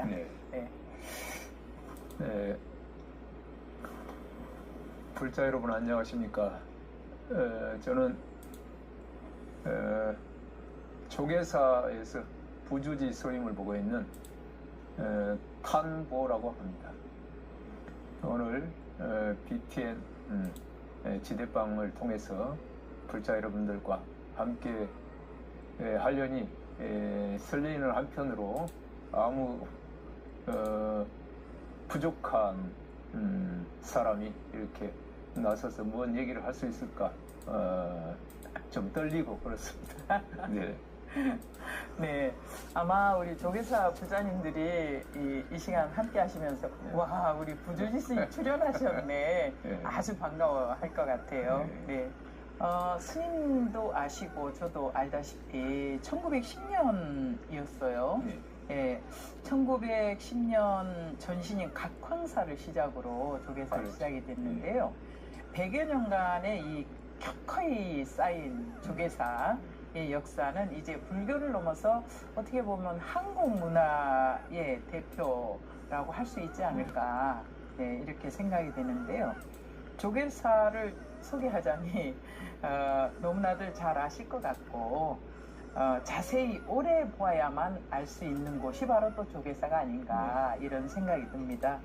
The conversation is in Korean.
있습니다. 네. 네. 네. 불자 여러분 안녕하십니까? 에, 저는 에, 조계사에서 부주지 소임을 보고 있는 에, 탄보라고 합니다. 오늘 에, BTN 음, 에, 지대방을 통해서 불자 여러분들과 함께 에, 하려니 에, 설레이는 한편으로 아무 어, 부족한 음, 사람이 이렇게 나서서 뭔 얘기를 할 수 있을까 어, 좀 떨리고 그렇습니다. 네. 네, 아마 우리 조계사 부자님들이 이, 이 시간 함께 하시면서 와 우리 부주지 스님 출연하셨네 네. 아주 반가워할 것 같아요. 네. 네. 어, 스님도 아시고 저도 알다시피 1910년이었어요. 네. 예, 1910년 전신인 각황사를 시작으로 조계사 그렇죠. 시작이 됐는데요. 100여 년간의 이 켜커이 쌓인 조계사의 역사는 이제 불교를 넘어서 어떻게 보면 한국 문화의 대표라고 할 수 있지 않을까 네, 이렇게 생각이 되는데요. 조계사를 소개하자니 어, 너무나들 잘 아실 것 같고 어, 자세히 오래 보아야만 알 수 있는 곳이 바로 또 조계사가 아닌가 이런 생각이 듭니다.